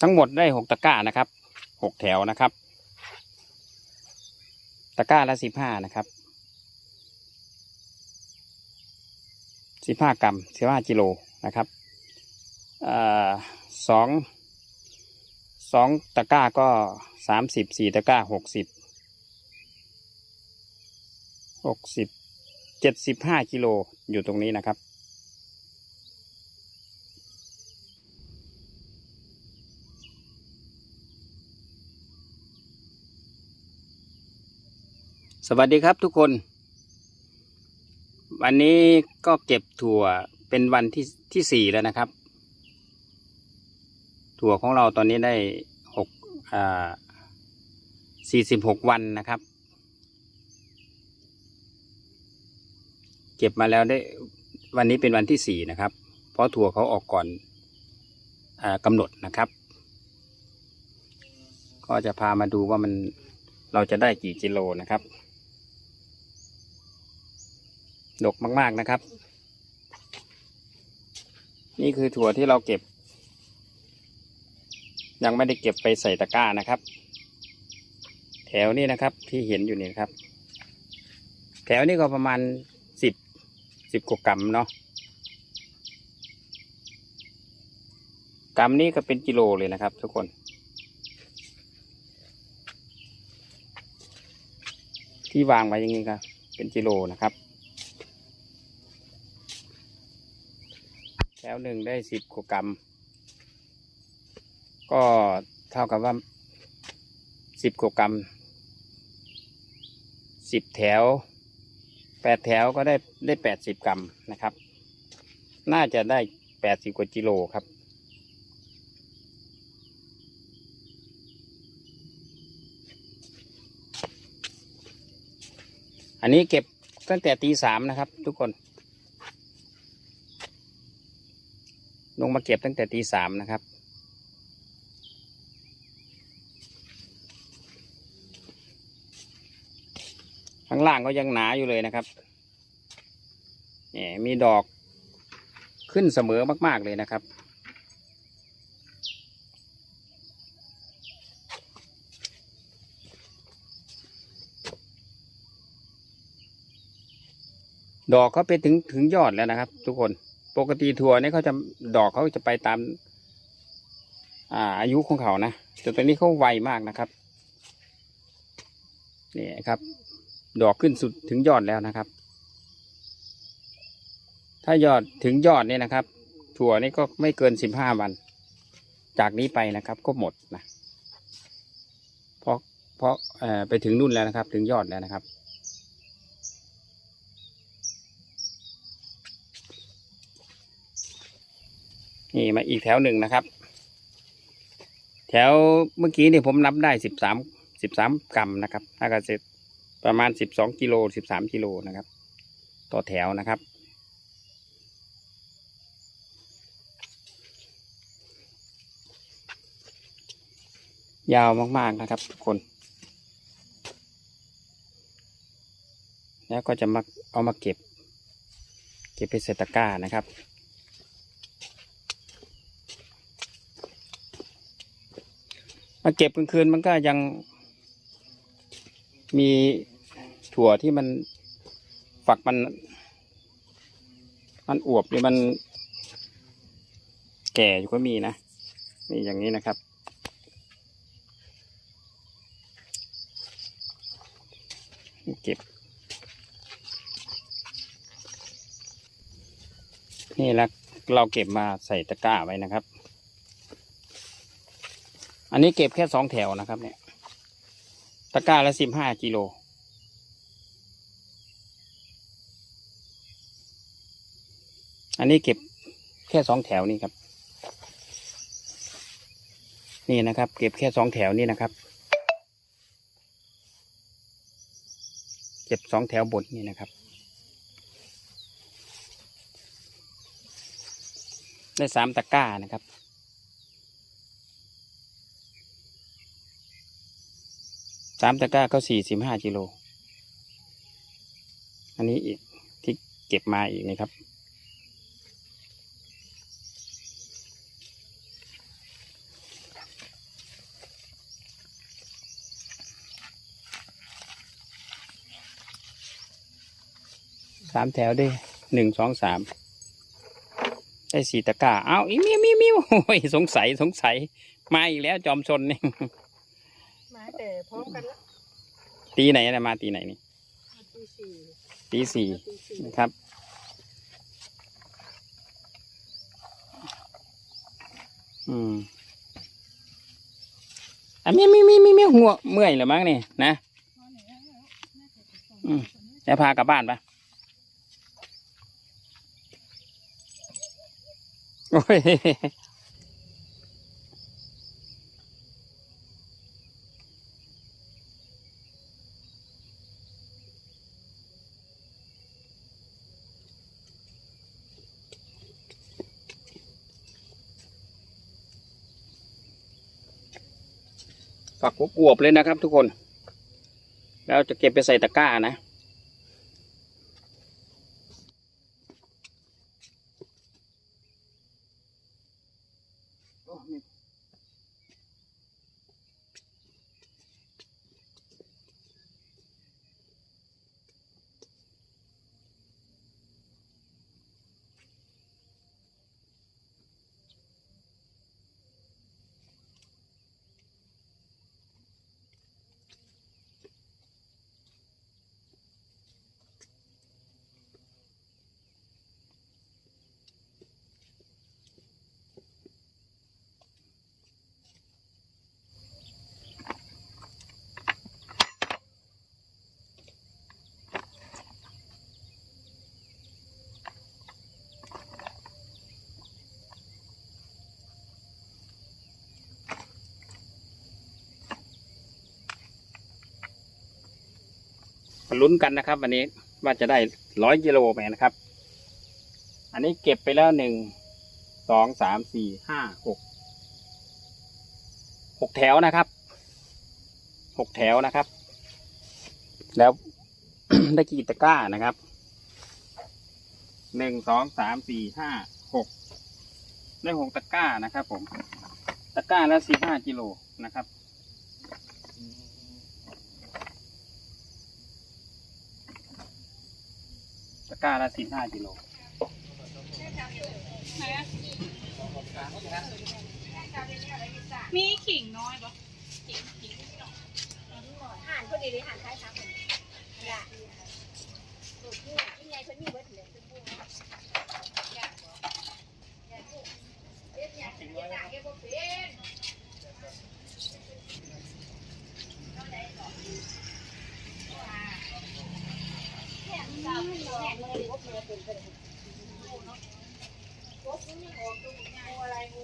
ทั้งหมดได้หกตะกร้านะครับหกแถวนะครับ ตะกร้าละสิบห้านะครับสิบห้ากรัมสิบห้ากิโลนะครับอสองสองตะกร้าก็สามสิบสี่ตะกร้าหกสิบหกสิบเจ็ดสิบห้ากิโลอยู่ตรงนี้นะครับ สวัสดีครับทุกคน วันนี้ก็เก็บถั่วเป็นวันที่ที่สี่แล้วนะครับ ถั่วของเราตอนนี้ได้หกอ่าสี่สิบหกวันนะครับ เก็บมาแล้วได้วันนี้เป็นวันที่สี่นะครับ เพราะถั่วเขาออกก่อนอากำหนดนะครับ ก็จะพามาดูว่ามันเราจะได้กี่กิโลนะครับ ดกมาก ๆนะครับ นี่คือถั่วที่เราเก็บ ยังไม่ได้เก็บไปใส่ตะกร้านะครับ แถวนี้นะครับที่เห็นอยู่นี่นครับ แถวนี้ก็ประมาณสิบสิบกว่ากรัมเนาะกรัมนี้ก็เป็นกิโลเลยนะครับ ทุกคน ที่วางไว้อย่างนี้ครับ เป็นกิโลนะครับ แถ วหนึ่งได้สิบกว่ากรัม ก็เท่ากับว่าสิบกว่ากรัมสิบแถวแปดแถวก็ได้ได้แปดสิบกรัมนะครับ น่าจะได้แปดสิบกว่ากิโลครับอันนี้เก็บตั้งแต่ตีสามนะครับทุกคน ลงมาเก็บตั้งแต่ตีสามนะครับ ข้างล่างก็ยังหนาอยู่เลยนะครับเนี่ยมีดอกขึ้นเสมอมากๆเลยนะครับดอกเขาไปถึงถึงยอดแล้วนะครับ ทุกคน ปกติถั่วนี่เขาจะดอกเขาจะไปตาม อ่า อายุของเขานะแต่ตอนนี้เขาไวมากนะครับนี่ครับ ดอกขึ้นสุดถึงยอดแล้วนะครับ ถ้ายอดถึงยอดเนี่ยนะครับ ถั่วนี่ก็ไม่เกินสิบห้าวัน จากนี้ไปนะครับ ก็หมดนะเพราะเพราะไปถึงนู่นแล้วนะครับ ถึงยอดแล้วนะครับ นี่มาอีกแถวหนึ่งนะครับ แถวเมื่อกี้นี่ผมนับได้สิบสามสิบสามกรัมนะครับถ้าเกษตรประมาณสิบสองกิโลสิบสามกิโลนะครับ ต่อแถวนะครับ ยาวมากๆนะครับทุกคน แล้วก็จะมาเอามาเก็บ เก็บไปใส่ตะกร้านะครับ มาเก็บกลางคืนมันก็ยังมีถั่วที่มันฝักมัน มันอวบหรือมันแก่อยู่ก็มีนะ นี่อย่างนี้นะครับ เก็บ นี่แล้วเราเก็บมาใส่ตะกร้าไว้นะครับ อันนี้เก็บแค่สองแถวนะครับ เนี่ย ตะกร้าละสิบห้ากิโล อันนี้เก็บแค่สองแถวนี่ครับ นี่นะครับ เก็บแค่สองแถวนี่นะครับ เก็บสองแถวบนนี่นะครับ ได้สามตะกร้านะครับ สามตะกร้าก็สี่สิบห้ากิโล อันนี้อีกที่เก็บมาอีกนะครับ สามแถวด้วยหนึ่งสองสามได้สี่ตะกร้า เอาอีมิวมิวมิวโอ้ยสงสัยสงสัย มาอีกแล้วจอมชนเนี่ย แต่พร้อมกันละตีไหนนะมาตีไหนนี่ตีสี่ตีสี่ตีสี่นะครับ อืมอะมิวมิวมิวมิวมิวหัวเมื่อยหรือมั้งนี่นะอืมแล้วพากลับบ้านปะโอ้ย ฝักอวบเลยนะครับ ทุกคน แล้วจะเก็บไปใส่ตะกร้านะ มาลุ้นกันนะครับ วันนี้ว่าจะได้ร้อยกิโลไหมนะครับ อันนี้เก็บไปแล้วหนึ่งสองสามสี่ห้าหกหกแถวนะครับหกแถวนะครับ แล้วได้กี่ตะกร้านะครับหนึ่งสองสามสี่ห้าหกได้หกตะกร้านะครับ ผม ตะกร้าละสี่ห้ากิโลนะครับ ตะ ก้าละสี่ห้ากิโลมีขิงน้อยปะห่านพอดีเลยห่านคล้ายครับผมละสูตรนี่ยังไงเพิ่นมีเบิดเลยเพิ่นพูดนะอยากบอกอยากพูดเอ็ดอยากเอ็ดอยากเอ็ดบ่เป็นแม่าแม่เมื่อนี้บ่เมื่อน สามเงี้ยงูผมเนี่ยตัวเดียวงูน้องงูพิ้งค์งูตัวเดียวงูอะไรงู